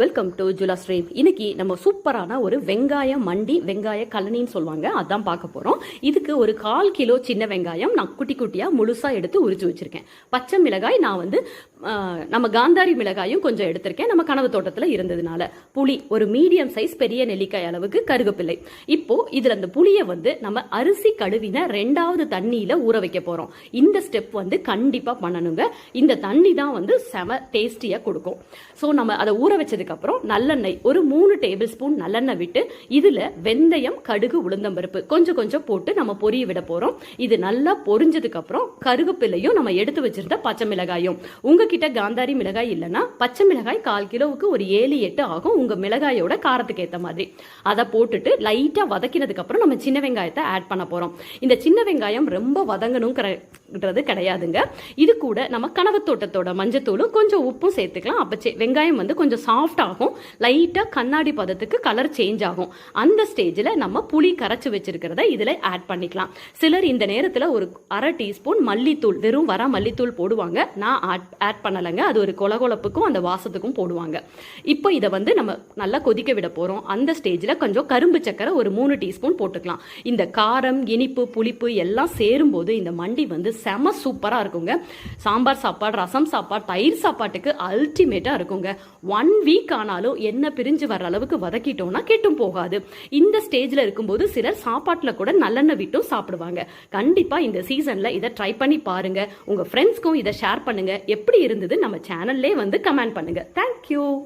Welcome to ஜுலா stream இன்னைக்கு நம்ம சூப்பரான ஒரு வெங்காய மண்டி வெங்காய கலனின்னு சொல்லுவாங்க. அதான் பார்க்க போறோம். இதுக்கு ஒரு கால் கிலோ சின்ன வெங்காயம் நான் குட்டி குட்டியா முழுசா எடுத்து உரிச்சு வச்சிருக்கேன். பச்சை மிளகாய் நான் வந்து நம்ம காந்தாரி மிளகாயும் கொஞ்சம் எடுத்திருக்கேன். நம்ம கனவு தோட்டத்துல இருந்ததுனால. புளி ஒரு மீடியம் சைஸ் பெரிய நெல்லிக்காய் அளவுக்கு கருகப்பிள்ளை. இப்போ இதுல அந்த புளியை வந்து நம்ம அரிசி கழுவின ரெண்டாவது தண்ணியில ஊற வைக்க போறோம். இந்த ஸ்டெப் வந்து கண்டிப்பா பண்ணணுங்க. இந்த தண்ணி தான் வந்து செம டேஸ்டியா கொடுக்கும். ஸோ நம்ம அதை ஊற வச்சது அப்புறம் நல்லெண்ணெய் ஒரு மூணு டேபிள் ஸ்பூன் நல்லெண்ணெய் விட்டு இதுல வெந்தயம் கடுகு உளுந்தம்பருப்பு கொஞ்சம் கொஞ்சம் போட்டு நம்ம பொரிய விட போறோம். இது நல்லா பொரிஞ்சதுக்கு அப்புறம் கருகப்பிள்ளையும் நம்ம எடுத்து வச்சிருந்த பச்சை மிளகாயும். உங்ககிட்ட காந்தாரி மிளகாய் இல்லைன்னா பச்சை மிளகாய் கால் கிலோவுக்கு ஒரு ஏழு எட்டு ஆகும். உங்க மிளகாயோட காரத்துக்கு ஏற்ற மாதிரி. அதை போட்டுட்டு லைட்டா வதக்கினதுக்கு அப்புறம் நம்ம சின்ன வெங்காயத்தை ஆட் பண்ண போறோம். இந்த சின்ன வெங்காயம் ரொம்ப வதங்கணுங்கிறது கிடையாதுங்க. இது கூட நம்ம கனவு தோட்டத்தோட மஞ்சத்தூளும் கொஞ்சம் உப்பும் சேர்த்துக்கலாம். அப்போ வெங்காயம் வந்து கொஞ்சம் சாஃப்ட் ஆகும். லைட்டாக கண்ணாடி பதத்துக்கு கலர் சேஞ்ச் ஆகும். அந்த ஸ்டேஜில் நம்ம புளி கரைச்சி வச்சிருக்கிறத இதில் ஆட் பண்ணிக்கலாம். சிலர் இந்த நேரத்தில் ஒரு அரை டீஸ்பூன் மல்லித்தூள் வெறும் வர மல்லித்தூள் போடுவாங்க. நான் ஆட் ஆட் பண்ணலைங்க. அது ஒரு கொலகொலப்புக்கும் அந்த வாசத்துக்கும் போடுவாங்க. இப்போ இதை வந்து நம்ம நல்லா கொதிக்க விட போகிறோம் அந்த ஸ்டேஜில் கொஞ்சம் கரும்பு சக்கரை ஒரு மூணு டீஸ்பூன் போட்டுக்கலாம். இந்த காரம் இனிப்பு புளிப்பு எல்லாம் சேரும்போது இந்த மண்டி வந்து செம சூப்பராக இருக்குங்க. சாம்பார் சாப்பாடு ரசம் சாப்பாடு தயிர் சாப்பாட்டுக்கு அல்டிமேட்டாக இருக்குங்க. ஒன் வீக் ஆனாலும் என்ன பிரிஞ்சு வர அளவுக்கு வதக்கிட்டோம்னா கெட்டும் போகாது. இந்த ஸ்டேஜில் இருக்கும்போது சிலர் சாப்பாட்டில் கூட நல்லெண்ணெய் விட்டும் சாப்பிடுவாங்க. கண்டிப்பாக இந்த சீசனில் இதை ட்ரை பண்ணி பாருங்க. உங்கள் ஃப்ரெண்ட்ஸ்க்கும் இதை ஷேர் பண்ணுங்க. எப்படி இருந்தது? நம்ம சேனல்லே வந்து கமெண்ட் பண்ணுங்க. தேங்க்யூ